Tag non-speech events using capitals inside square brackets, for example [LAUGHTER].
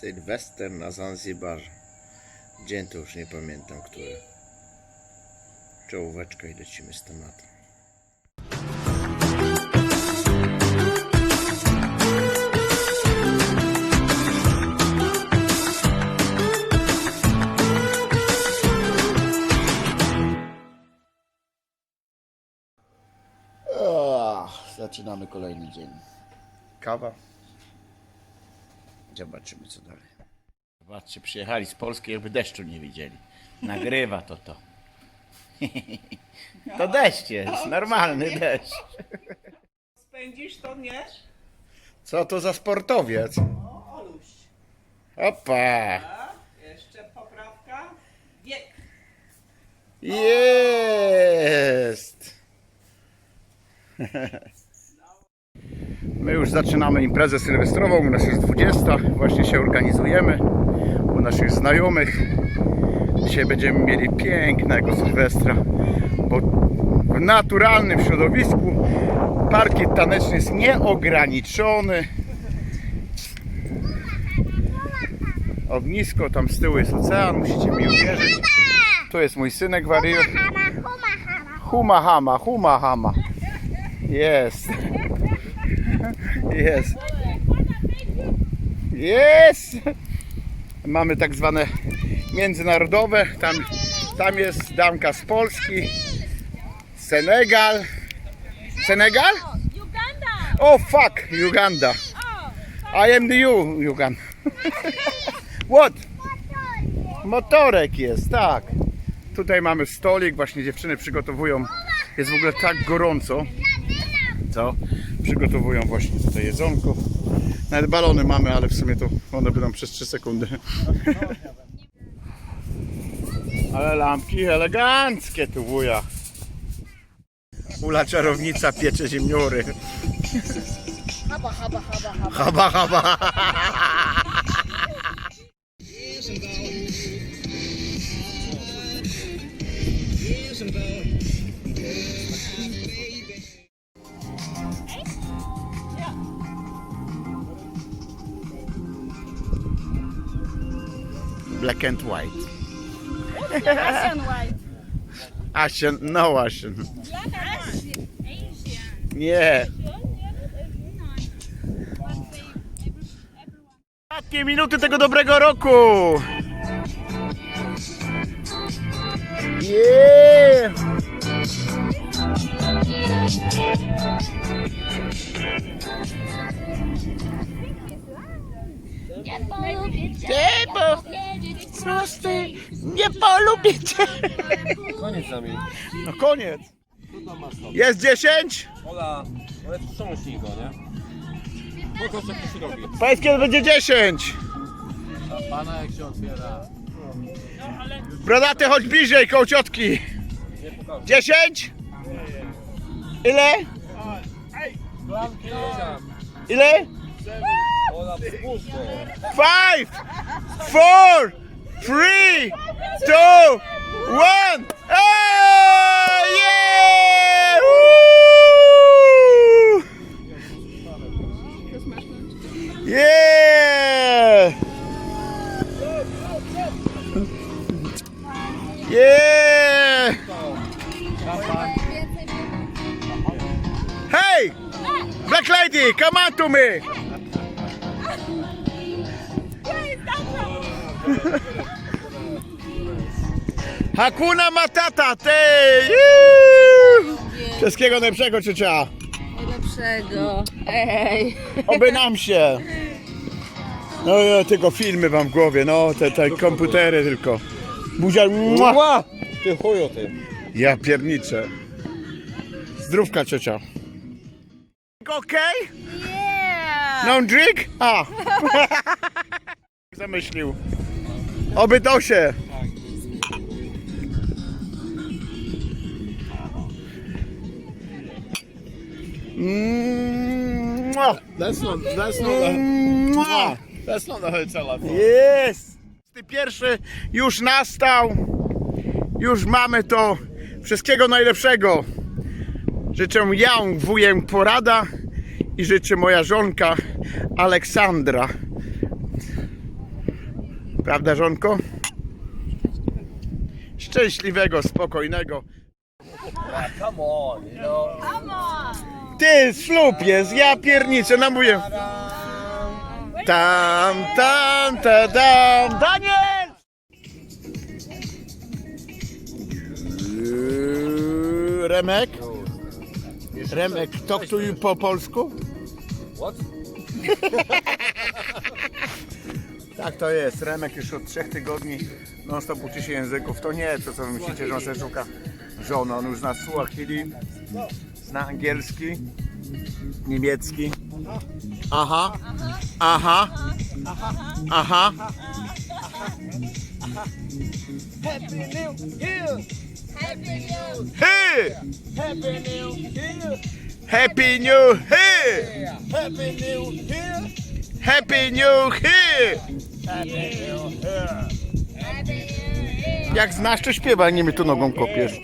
Sylwester na Zanzibarze. Dzień to już nie pamiętam, który. Czołóweczka i lecimy z tematem. Zaczynamy kolejny dzień. Kawa. Zobaczymy co dalej. Zobaczcie, przyjechali z Polski, jakby deszczu nie widzieli. Nagrywa to to. [LAUGHS] To deszcz jest, normalny deszcz. Spędzisz to, nie? Co to za sportowiec? O, Oluś. Opa! A, jeszcze poprawka. Wiek. Jest! [LAUGHS] My już zaczynamy imprezę sylwestrową, u nas jest 20, właśnie się organizujemy u naszych znajomych. Dzisiaj będziemy mieli pięknego sylwestra, bo w naturalnym środowisku parkiet taneczny jest nieograniczony. Ognisko, tam z tyłu jest ocean, musicie mi uwierzyć. Tu jest mój synek wariusz. Huma hama, huma hama. Jest. Jest. Jest. Mamy tak zwane międzynarodowe. Tam, tam jest damka z Polski. Senegal. Senegal? Uganda! Oh fuck, Uganda. I am the you, Uganda. [LAUGHS] What? Motorek jest, tak. Tutaj mamy stolik, właśnie dziewczyny przygotowują. Jest w ogóle tak gorąco. Co? Przygotowują właśnie tutaj jedzonko. Nawet balony mamy, ale w sumie to one będą przez 3 sekundy. Ale lampki eleganckie tu wuja. Ula czarownica piecze ziemniory. Haba, haba, haba, haba. Haba, haba. Black and white. Russian white. [LAUGHS] Asian, no Asian. Asian. Nie. Ostatnie minuty tego dobrego roku. Yeah. Nie, bo prosty, nie polubię cię. Koniec z nami. No koniec. Jest 10? Ola, ale przełącznij go, nie? Jak to się robi. Powiedz kiedy będzie 10. A pana jak się otwiera. Brodaty, chodź bliżej, koło ciotki. Nie pokaż. 10? Ile? Ile? Five, four, three, two, one. Hey! Yeah! Woo! Yeah! Yeah! Hey! Black lady, come on to me! Hakuna Matata, ty! Wszystkiego najlepszego, ciocia! Najlepszego. Ej. Oby nam się! No ja tylko filmy mam w głowie, no te, te komputery tylko. Buzia, mua! Ty chuju, ty. Ja pierniczę. Zdrówka ciocia. Okej? Yeah. No drink? A! [LAUGHS] Zamyślił. Się. Mm, mua. That's not, that's Mua. that's not the hotel I thought. Jest! Pierwszy już nastał. Już mamy to. Wszystkiego najlepszego. Życzę ja, wujem Porada i życzę moja żonka Aleksandra. Prawda, żonko? Szczęśliwego, spokojnego. Come on, you know. Ty, ślub jest, ja pierniczę, no mówię. Tam, tam, ta, tam. Daniel! Yy, Remek? Remek, talk to you po polsku? What? [LAUGHS] Tak to jest. Remek już od trzech tygodni non stop uczy się języków. To nie to, co wy myślicie, że on sobie szuka żony. On już zna Suahili, zna angielski, niemiecki. Aha, aha, aha. Happy New Year! Happy New Year! Happy New Year! Happy New Year! Happy New Year! Happy New Year! Jak znasz, to śpiewaj, nie mi tu nogą kopiesz.